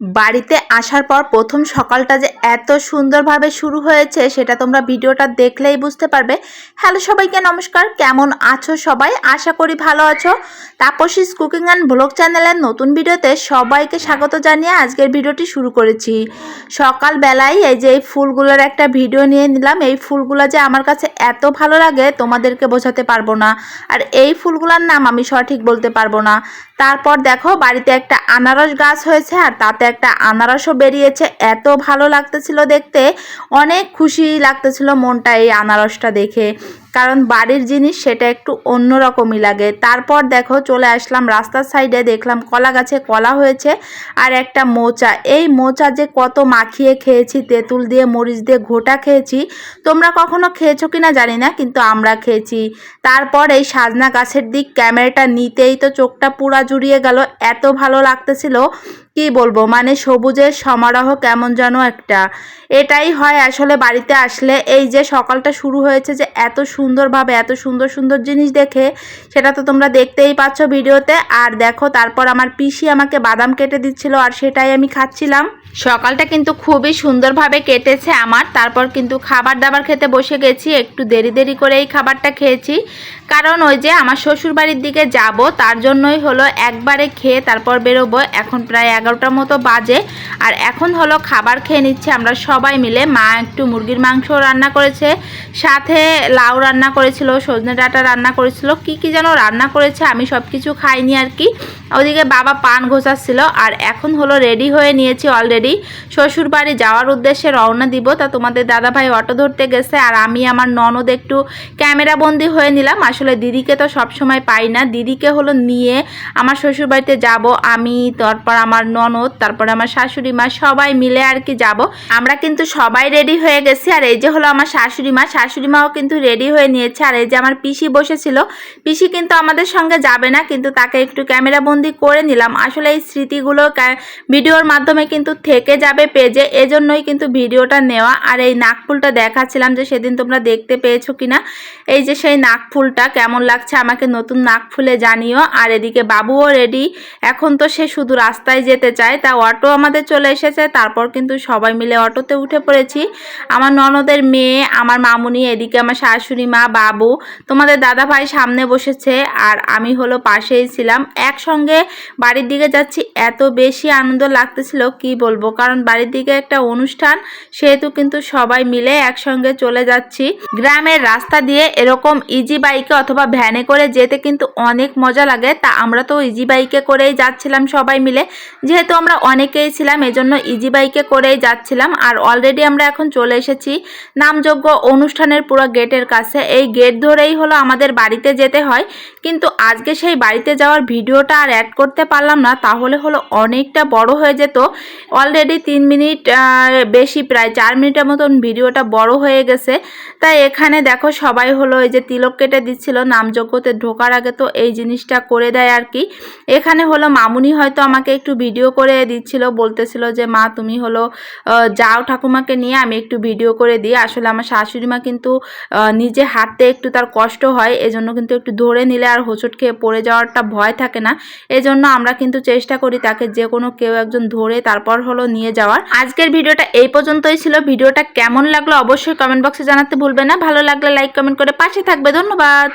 বাড়িতে আসার পর প্রথম সকালটা যে এত সুন্দরভাবে শুরু হয়েছে, সেটা তোমরা ভিডিওটা দেখলেই বুঝতে পারবে। হ্যালো সবাইকে নমস্কার, কেমন আছো সবাই? আশা করি ভালো আছো। তাপসিস কুকিং অ্যান্ড ব্লগ চ্যানেলের নতুন ভিডিওতে সবাইকে স্বাগত জানিয়ে আজকের ভিডিওটি শুরু করেছি। সকালবেলায় এই যে এই ফুলগুলোর একটা ভিডিও নিয়ে নিলাম। এই ফুলগুলো যে আমার কাছে এত ভালো লাগে, তোমাদেরকে বোঝাতে পারব না। আর এই ফুলগুলোর নাম আমি সঠিক বলতে পারব না। তারপর দেখো, বাড়িতে একটা আনারস গাছ হয়েছে, আর তাতে একটা আনারসও বেরিয়েছে। এত ভালো লাগতেছিল দেখতে। অনেক খুশি লাগতেছিল মনটা এই আনারসটা দেখে। কারণ বাড়ির জিনিস সেটা একটু অন্যরকমই লাগে। তারপর দেখো চলে আসলাম রাস্তার সাইডে, দেখলাম কলা গাছে কলা হয়েছে আর একটা মোচা। এই মোচা যে কত মাখিয়ে খেয়েছি, তেঁতুল দিয়ে, মরিচ দিয়ে ঘোটা খেয়েছি, তোমরা কখনো খেয়েছো কিনা জানি না, কিন্তু আমরা খেয়েছি। তারপর এই সাজনা গাছের দিক ক্যামেরাটা নিতেই তো চোখটা পুরা জুড়িয়ে গেল, এত ভালো লাগতেছিল, কি বলব? মানে সবুজের সমারোহ কেমন যেন একটা। এটাই হয় আসলে বাড়িতে আসলে, এই যে সকালটা শুরু হয়েছে যে এত সুন্দরভাবে, এত সুন্দর সুন্দর জিনিস দেখে, সেটা তো তোমরা দেখতেই পাচ্ছ ভিডিওতে। আর দেখো, তারপর আমার পিসি আমাকে বাদাম কেটে দিচ্ছিল আর সেটাই আমি খাচ্ছিলাম। সকালটা কিন্তু খুবই সুন্দরভাবে কেটেছে আমার। তারপর কিন্তু খাবার দাবার খেতে বসে গেছি, একটু দেরি দেরি করে এই খাবারটা খেয়েছি। কারণ ওই যে আমার শ্বশুর বাড়ির দিকে যাব, তার জন্যই হলো একবারে খেয়ে তারপর বেরোবো। এখন প্রায় এগারোটার মতো বাজে। আর এখন হলো খাবার খেয়ে নিচ্ছে আমরা সবাই মিলে। মা একটু মুরগির মাংস রান্না করেছে, সাথে লাউ রান্না করেছিল, সজনে ডাঁটা রান্না করেছিল, কি কি যেন রান্না করেছে, আমি সব কিছু খাইনি আর কি। ওদিকে বাবা পান ঘোষাচ্ছিল, আর এখন হলো রেডি হয়ে নিয়েছি অলরেডি শ্বশুর বাড়ি যাওয়ার উদ্দেশ্যে রওনা দিব, তা তোমাদের দাদাভাই অটো ধরতে গেছে, আর আমি আমার ননদ একটু ক্যামেরা বন্দি হয়ে নিলাম। আসলে দিদিকে তো সব সময় পাই না, দিদিকে হলো নিয়ে আমার শ্বশুর বাড়িতে যাব, আমি, তারপর আমার ননদ, তারপর আমার শাশুড়ি মা, সবাই মিলে আর কি যাব। আমরা কিন্তু সবাই রেডি হয়ে গেছি, আর এই যে হলো আমার শাশুড়ি মা, শাশুড়ি মাও কিন্তু রেডি হয়ে নিয়েছে। আর এই যে আমার পিসি বসেছিল, পিসি কিন্তু আমাদের সঙ্গে যাবে না, কিন্তু তাকে একটু ক্যামেরা বন্দি করে নিলাম। আসলে এই স্মৃতিগুলো ভিডিওর মাধ্যমে কিন্তু থেকে যাবে পেজে, এজন্যই কিন্তু ভিডিওটা নেওয়া। আর এই নাকফুলটা দেখাচ্ছিলাম যে সেদিন তোমরা দেখতে পেয়েছ কিনা। এই যে সেই নাকফুলটা, কেমন লাগছে আমাকে নতুন নাকফুলে জানিও। আর এদিকে বাবুও রেডি এখন তো সে শুধু রাস্তায় যেতে চায়, তা অটো আমাদের চলে এসেছে। তারপর কিন্তু সবাই মিলে অটোতে উঠে পড়েছি। আমার ননদের মেয়ে, আমার মামুনি, এদিকে আমার শাশুড়ি মা, বাবু, তোমাদের দাদা ভাই সামনে বসেছে আর আমি হলো পাশেই ছিলাম। একসঙ্গে বাড়ির দিকে যাচ্ছি, এত বেশি আনন্দ লাগতেছিল, কি বলব? কারণ বাড়ির দিকে একটা অনুষ্ঠান, সেহেতু কিন্তু সবাই মিলে একসঙ্গে চলে যাচ্ছি। গ্রামের রাস্তা দিয়ে এরকম ইজি বাইকে অথবা ভ্যানে করে যেতে কিন্তু অনেক মজা লাগে। তা আমরা তো ইজি বাইকে করেই যাচ্ছিলাম সবাই মিলে। যেহেতু আমরা অনেকেই ছিলাম, এজন্য ইজি বাইকে করেই যাচ্ছিলাম। আর অলরেডি আমরা এখন চলে এসেছি। নামযোগ্য অনুষ্ঠানের পুরো গেটের কাছে। এই গেট ধরেই হলো আমাদের বাড়িতে যেতে হয়। কিন্তু আজকে সেই বাড়িতে যাওয়ার ভিডিওটা আর অ্যাড করতে পারলাম না। তাহলে হলো অনেকটা বড় হয়ে যেত। অলরেডি তিন মিনিট বেশি, প্রায় চার মিনিটের মতন ভিডিওটা বড় হয়ে গেছে। তাই এখানে দেখো সবাই হলো এই যে তিলক কেটে দিচ্ছিল, নামযজ্ঞতে ঢোকার আগে তো এই জিনিসটা করে দেয় আর কি। এখানে হলো মামুনি হয়তো আমাকে একটু ভিডিও করে দিচ্ছিল, বলতেছিল যে, মা, তুমি হলো যাও ঠাকুমাকে নিয়ে, আমি একটু ভিডিও করে দিই। আসলে আমার শাশুড়ি মা কিন্তু নিজে হাঁটতে একটু তার কষ্ট হয়, এজন্য কিন্তু একটু ধরে নিলে আর হোঁচট খেয়ে পড়ে যাওয়ারটা ভয় থাকে না। এজন্য আমরা কিন্তু চেষ্টা করি তাকে যে কোনো কেউ একজন ধরে তারপর হলো নিয়ে যাওয়ার। আজকের ভিডিওটা এই পর্যন্তই ছিল। ভিডিওটা কেমন লাগল অবশ্যই কমেন্ট বক্সে জানাতে ভুলবে না। ভালো লাগলে লাইক কমেন্ট করে পাশে থাকবে। ধন্যবাদ।